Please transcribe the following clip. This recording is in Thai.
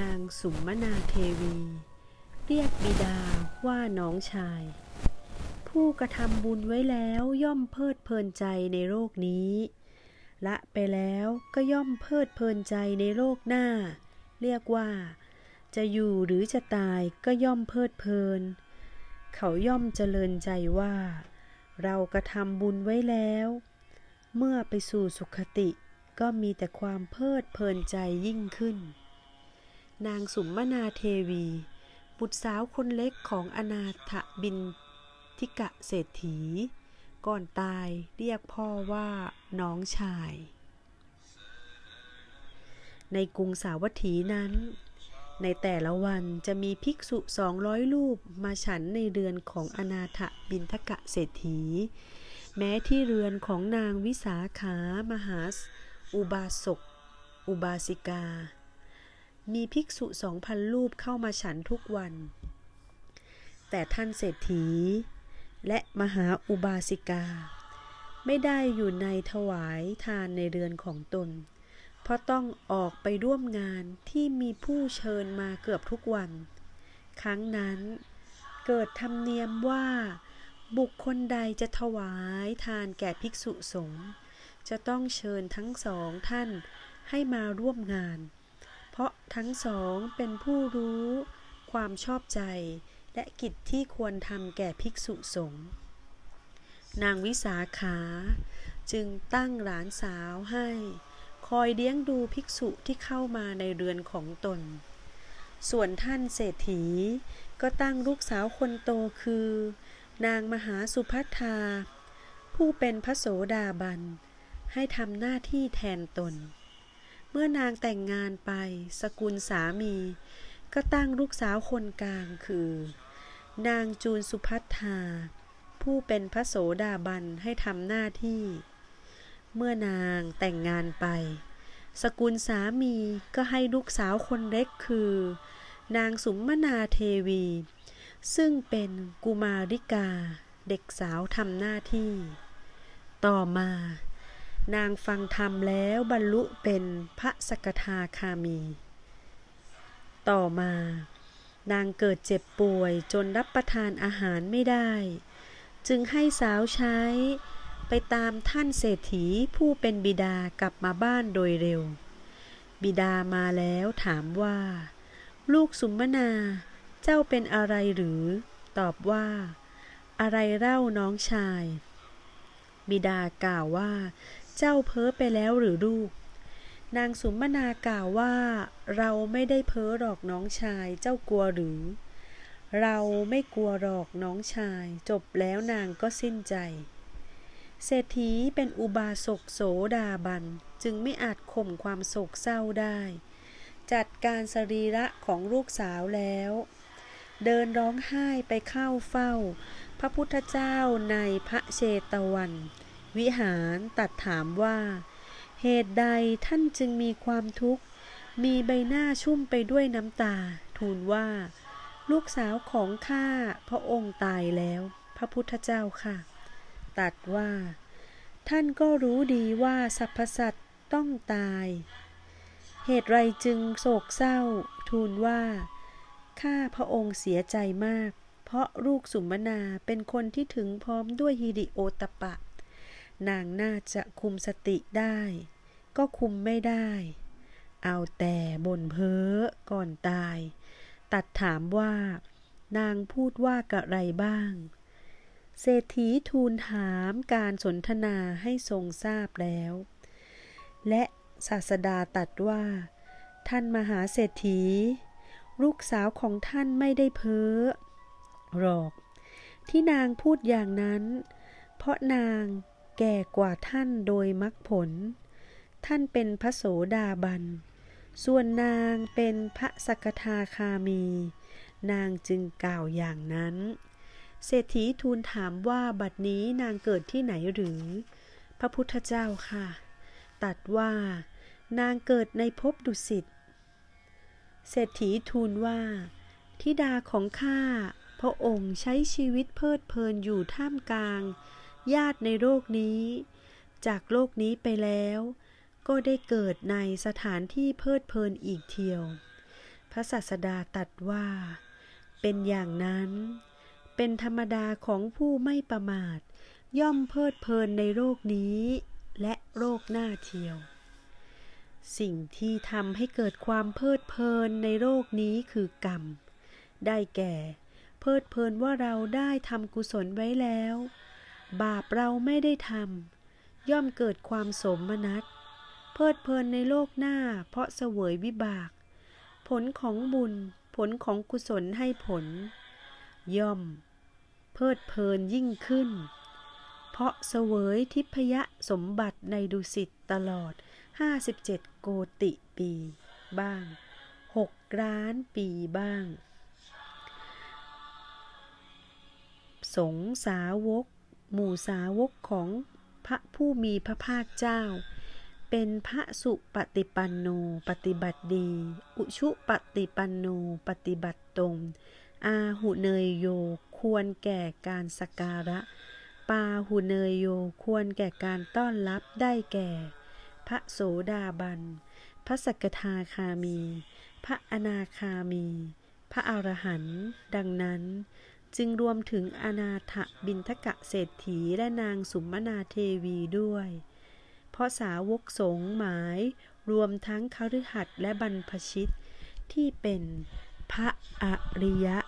นางสุมมนาเทวี เรียกบิดาว่าน้องชาย ผู้กระทำบุญไว้แล้วย่อมเพลิดเพลินใจในโลกนี้ ละไปแล้วก็ย่อมเพลิดเพลินใจในโลกหน้า เรียกว่า จะอยู่หรือจะตายก็ย่อมเพลิดเพลิน เขาย่อมเจริญใจว่า เรากระทำบุญไว้แล้ว เมื่อไปสู่สุขติก็มีแต่ความเพลิดเพลินใจยิ่งขึ้น นางสุมมนาเทวี บุตรสาวคนเล็กของอนาถบินทิกะเศรษฐี ก่อนตายเรียกพ่อว่าน้องชาย ในกรุงสาวัตถีนั้น ในแต่ละวันจะมีภิกษุสองร้อยรูปมาฉันในเรือนของอนาถบินทกะเศรษฐี แม้ที่เรือนของนางวิสาขามหาอุบาสก อุบาสิกา มีภิกษุสองพันรูปเข้ามาฉันทุกวัน แต่ท่านเศรษฐี และมหาอุบาสิกา ไม่ได้อยู่ในถวายทานในเรือนของตน เพราะต้องออกไปร่วมงานที่มีผู้เชิญมาเกือบทุกวัน ครั้งนั้นเกิดธรรมเนียมว่าบุคคลใดจะถวายทานแก่ภิกษุสงฆ์จะต้องเชิญทั้งสองท่านให้มาร่วมงาน เพราะทั้งสองเป็นผู้รู้ ความชอบใจ และกิจที่ควรทำแก่ภิกษุสงฆ์นางวิสาขาจึงตั้งหลานสาวให้ คอยเลี้ยงดูภิกษุที่เข้ามาในเรือนของตน ส่วนท่านเศรษฐีก็ตั้งลูกสาวคนโตคือ นางมหาสุพัทธาผู้เป็นพระโสดาบัน ให้ทำหน้าที่แทนตน เมื่อนางแต่งงานไป สกุลสามี ก็ตั้งลูกสาวคนกลางคือ นางจูนสุพัทธาผู้เป็นพระโสดาบันให้ทำหน้าที่ เมื่อนางแต่งงานไป สกุลสามีก็ให้ลูกสาวคนเล็กคือ นางสุมมนาเทวี ซึ่งเป็นกุมาริกาเด็กสาวทำหน้าที่ ต่อมา นางฟังธรรมแล้วบรรลุเป็นพระสกทาคามี ต่อมา นางเกิดเจ็บป่วยจนรับประทานอาหารไม่ได้ จึงให้สาวใช้ไปตามท่านเศรษฐีผู้เป็นบิดากลับมาบ้านโดยเร็ว บิดามาแล้วถามว่า ลูกสุมนาเจ้าเป็นอะไรหรือ ตอบว่า อะไรเล่าน้องชาย บิดากล่าวว่า เจ้าเพ้อไปแล้วหรือลูก นางสุมมนากล่าวว่า เราไม่ได้เพ้อหรอกน้องชายเจ้ากลัวหรือ เราไม่กลัวหรอกน้องชาย จบแล้วนางก็สิ้นใจ เศรษฐีเป็นอุบาสกโสดาบัน จึงไม่อาจข่มความโศกเศร้าได้ จัดการสรีระของลูกสาวแล้ว เดินร้องไห้ไปเข้าเฝ้า พระพุทธเจ้าในพระเชตวัน วิหารตัดถามว่า เหตุใดท่านจึงมีความทุกข์ มีใบหน้าชุ่มไปด้วยน้ำตา ทูลว่า ลูกสาวของข้าพระองค์ตายแล้ว พระพุทธเจ้าค่ะ ตัดว่า ท่านก็รู้ดีว่าสรรพสัตว์ต้องตาย เหตุไรจึงโศกเศร้า ทูลว่าข้าพระองค์เสียใจมาก เพราะลูกสุมนาเป็นคนที่ถึงพร้อมด้วยฮิริโอตปปะ นางน่าจะคุมสติได้ ก็คุมไม่ได้ เอาแต่บ่นเพ้อก่อนตาย ตัดถามว่า นางพูดว่ากะไรบ้าง เศรษฐีทูลถามการสนทนาให้ทรงทราบแล้ว และศาสดาตัดว่า ท่านมหาเศรษฐี ลูกสาวของท่านไม่ได้เพ้อหรอก ที่นางพูดอย่างนั้น เพราะนาง แก่กว่าท่านโดยมรรคผล ท่านเป็นพระโสดาบัน ส่วนนางเป็นพระสกทาคามี นางจึงกล่าวอย่างนั้น เศรษฐีทูลถามว่าบัดนี้นางเกิดที่ไหนหรือ พระพุทธเจ้าค่ะ ตัดว่านางเกิดในภพดุสิต เศรษฐีทูลว่าทิดาของข้าพระองค์ใช้ชีวิตเพลิดเพลินอยู่ท่ามกลาง ญาติในโลกนี้ จากโลกนี้ไปแล้ว ก็ได้เกิดในสถานที่เพลิดเพลินอีกเที่ยว พระศาสดาตรัสว่า เป็นอย่างนั้น เป็นธรรมดาของผู้ไม่ประมาท ย่อมเพลิดเพลินในโลกนี้ และโลกหน้าเทียว สิ่งที่ทำให้เกิดความเพลิดเพลินในโลกนี้คือกรรม ได้แก่ เพลิดเพลินว่าเราได้ทำกุศลไว้แล้ว บาปเราไม่ได้ทำย่อมเกิดความสมนัตเพลิดเพลินในโลกหน้า เพราะเสวยวิบาก ผลของบุญผลของกุศลให้ผล ย่อม เพลิดเพลินยิ่งขึ้น เพราะเสวยทิพยสมบัติในดุสิตตลอด 57 โกติปีบ้าง 6 ล้านปีบ้าง สงสาวก หมู่สาวกของพระผู้มีพระภาคเจ้า เป็นพระสุปฏิปันโนปฏิบัติดี อุชุปฏิปันโนปฏิบัติตรง อาหุเนยโยควรแก่การสักการะ ปาหุเนยโยควรแก่การต้อนรับได้แก่ พระโสดาบัน พระสกทาคามี พระอนาคามี พระอรหันต์ดังนั้น จึงรวมถึงอนาถบินทกะเศรษฐีและนางสุมนาเทวีด้วย เพราะสาวกสงหมายรวมทั้งคฤหัสถ์และบรรพชิตที่เป็นพระอริยะ